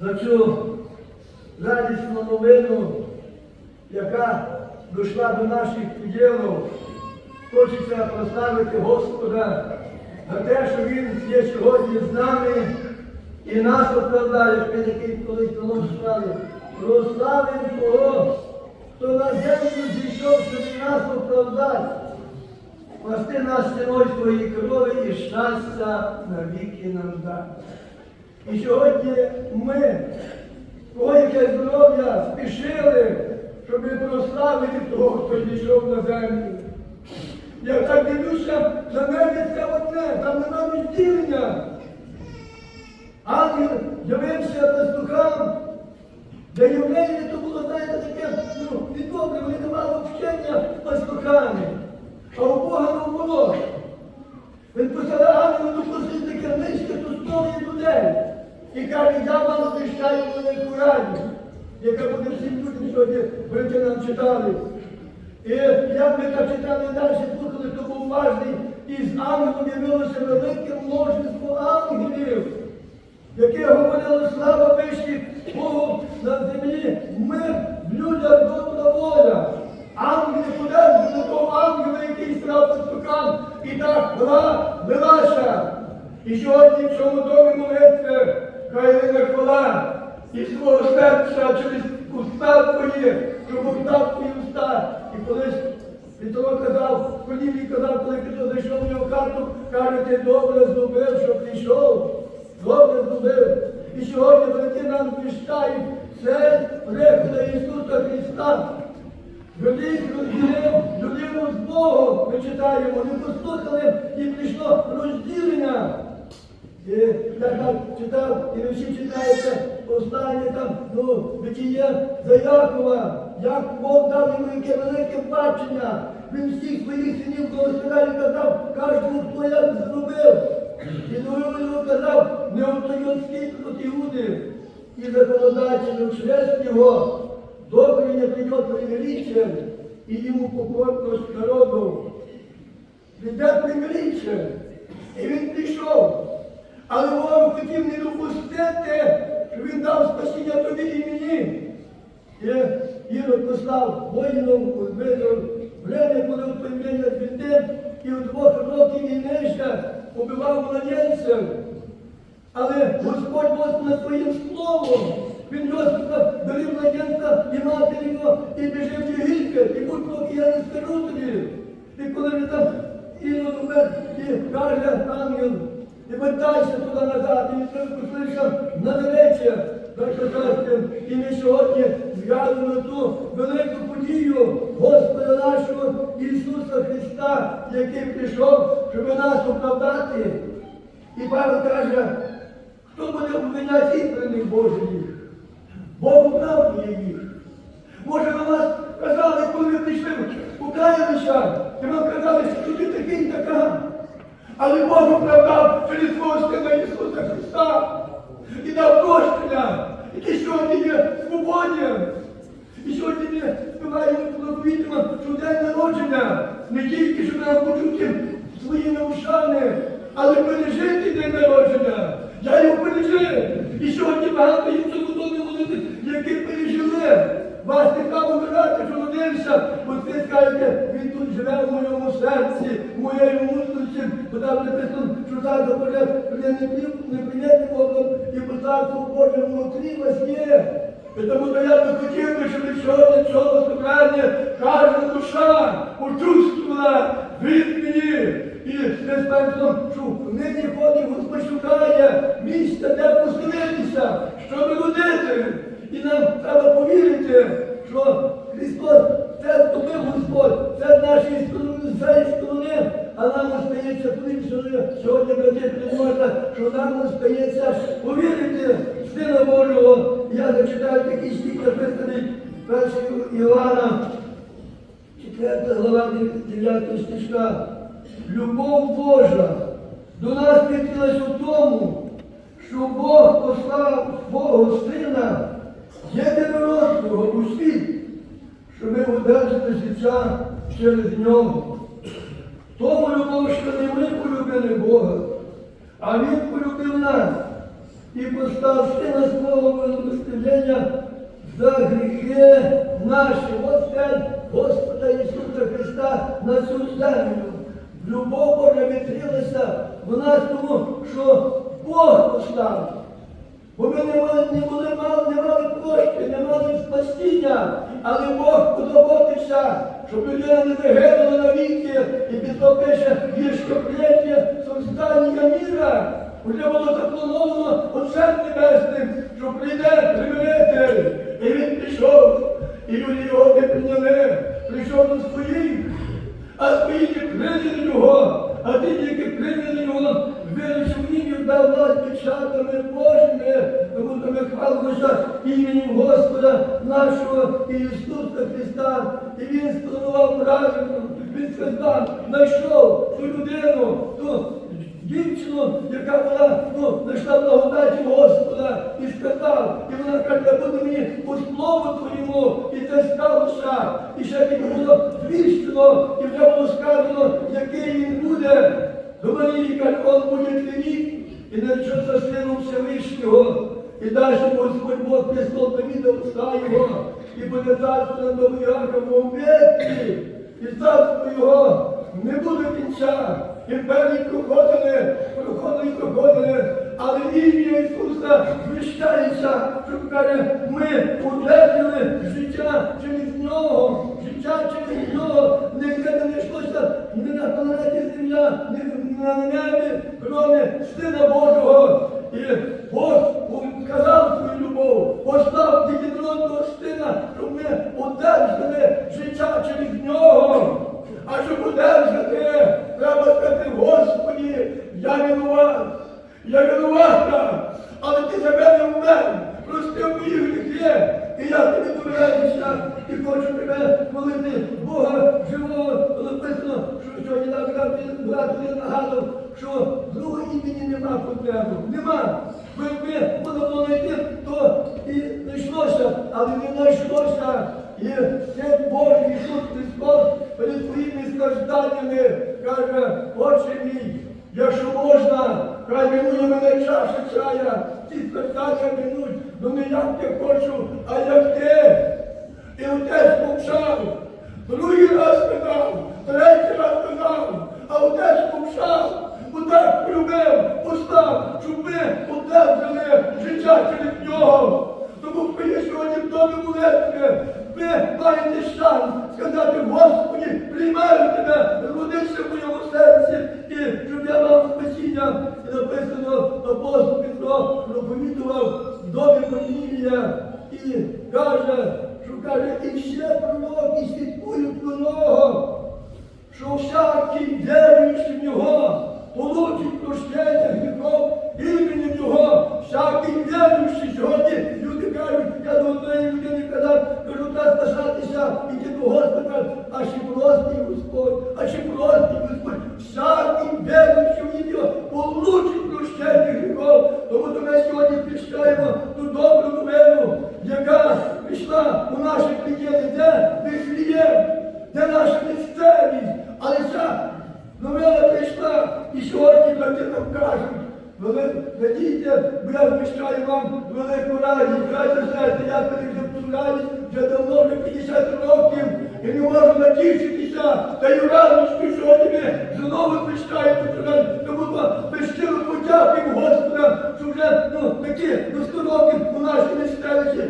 за цю радісну новину, яка дійшла до наших ділів. Хочеться прославити Господа за те, що Він є сьогодні з нами і нас оправдає, як ми колись коло читали. Прославимо того, хто на землю зійшов, щоб нас оправдати. Пасти нас ціною своєї крові і щастя навіки нам дати. І сьогодні ми, кого яке здоров'я, спішили, щоб прославити того, хто зійшов на землю. Я так дивлюся, на мене це одне, там нема розділення. Ангел явився пастухам, де явлення то було, знаєте, таке, ну, відоме, вони давали вчення пастухами, а у Бога не було. Він посилає ангелу до посильника низько тут людей. І каже, я вам обіщаю велику радість, яка буде всім людям сьогодні, ви нам читали. І як ми так читали далі, слухали, хто був уважний, і з ангелом явилося велике множество ангелів, яке говорило слава вищих Богу на землі, мир в людях добра воля. Ангели подержали того ангела, який став пастукам, і так гра велася. І сьогодні в цьому домі молитви, хай не і свого серця через уста твої, щоб дав твої уста. І колись Петро казав, Колівій казав, коли Петро зайшов в його хату, каже, ти добре зробив, що прийшов, добре зробив. І сьогодні брати нам віщають це прихода Ісуса Христа. Людей розділив людину з Богом, ми читаємо, не послухали і прийшло розділення. І я так читав, і всі читаєте послання там, ну, битіє за Якова. Як Бог дав йому яке велике бачення. Він всіх своїх синів благословляв і казав, кожному, хто як зробив. І до його казав, не ортодокський проти Іуди. І законодателю шрест його, добре не прийде примирічен, і йому покорність народу. Прийде примирічен. І він прийшов. Але ворог хотів не допустити, що він дав спасіння тобі і мені. І Ірод послав воїном видав время, коли утомлення звідти, і у двох років і нижче убивав младенців. Але Господь Господь своїм словом, він Йосифа довів младенця і матері його, і біжив в Єгипет, і будь поки я не скажу тобі. І коли він там Ірод умер, і каже ангел, і вертайся туди назад, і він послухав на речі, і ми сьогодні згадуємо ту велику подію Господа нашого Ісуса Христа, який прийшов, щоб нас оправдати. І Павло каже, хто буде обвиняти істинних Божих? Бог оправдує їх. Може, на вас казали, коли ви прийшли покаялися, і вам казали, що ти такий така. Але Бог оправдав через свого Сина Ісуса Христа і дав прощення, який сьогодні є свободним. І сьогодні ми співаємо благовітимо, що день народження, не тільки, щоб нам почути своїми ушами, але пережити день народження. Я його пережив. І сьогодні багато є в цьому які пережили. Вас не треба вмирати, родився, бо ти скажете, він тут живе в моєму серці, в моєму мудрості, бо там написано, що так я не пів, не прийняти Богом, і по царство Боже внутрі вас є. І тому то я би хотів би, щоб сьогодні цього собрання кожна душа почувствувала від мені. І з певним, що нині ходить, Господь шукає місця, де поселитися, щоб родити. І нам треба повірити, що Христос це зробив Господь, це наші сторони, з цієї сторони, а нам остається повірити, сьогодні брати можна, що нам остається повірити в Сина Божого. Я зачитаю такий стих написаний перший Івана, 4 глава 9 стишка. Любов Божа до нас прикрилась у тому, що Бог послав Бога Сина єдинородного у світ, що ми одержали життя через нього. Тому любов, що не ми полюбили Бога, а Він полюбив нас і постав сина свого милосердя за гріхи наші, Отець Господа Ісуса Христа на цю землю. Любов Божа відкрилася в нас тому, що Бог послав. Бо ми не мали, не були мали, не мали кошти, не мали спасіння, але Бог позаботився, щоб людина не вигинула навіки, і під то пише, є що третє создання міра. Уже було заплановано Отцем Небесним, що прийде примиритель. І він пішов, і люди його не прийняли, прийшов до своїх, а свої не прийняли його, а ті, які прийняли його, вирішив ім'ю дав власть печатами Божими, тому що ми хвалимося іменем Господа нашого Ісуса Христа. І Він спланував правильно, Він сказав, знайшов ту людину, ту дівчину, яка була, ну, знайшла благодаті Господа і сказав, і вона каже, буде мені по слову твоєму, і це сталося. І ще тільки було звіщено, і вже було сказано, який він буде. До Марії каже, он буде твій, і наречеться сином Всевишнього. І далі Господь Бог прислав Давіда уста його, і буде царство над Новояком веки, і царство його. Не буде кінця. Імперії проходили, проходили, проходили, але ім'я Ісуса звіщається, що каже, ми одержали життя через нього, життя через нього, ніде не знайшлося ні на планеті Земля, ні на небі, кроме Сина Божого. І Бог сказав свою любов, послав єдинородного Сина, щоб ми одержали життя через нього. А щоб одержати, треба сказати, Господі, я винуват, я винувата, але ти за мене вмер, прости мої гріхи, і я тобі довіряюся, і хочу тебе молити. Бога живого, написано, що сьогодні нам брат нагадав, що другого імені нема потребу, нема. Бо якби було знайти, то і знайшлося, але не знайшлося. І Син Божий Ісус Христос перед своїми стражданнями каже, Отче мій, якщо можна, хай минує мене чаша чая, ці страждання минуть, ну не як я хочу, а як ти. І отець мовчав, другий раз сказав, третій раз сказав, а отець мовчав, так полюбив, постав, щоб ми одержали життя через нього. Тому коли сьогодні в домі молитви, ви маєте шанс сказати, Господи, приймаю тебе, родися в моєму серці, і щоб я мав спасіння. І написано, апостол Петро проповідував в домі Корнілія і каже, що каже, і ще пророки слідкують про нього, що всякий віруючий в нього получить прощення гріхов іменем Його, всякий віруючий сьогодні. Люди кажуть, я до одної людини казав, кажу, та спасатися, іди до Господа, а чи простий Господь, а чи простий Господь, всякий віруючий в нього получить прощення гріхов. Тому то ми сьогодні прищаємо ту добру новину, яка прийшла у наші клієнти, де Вифлієм, де наша місцевість, але ця новина прийшла, і сьогодні брати нам кажуть, ви вам велику радість, браття серце, я пережив цю радість вже давно, вже 50 років, і не можу натішитися, та й радість, що тебе знову пищаю цю радість, тому ми щиро подякуємо Господа, що вже ну, такі до 100 років у нашій місцевості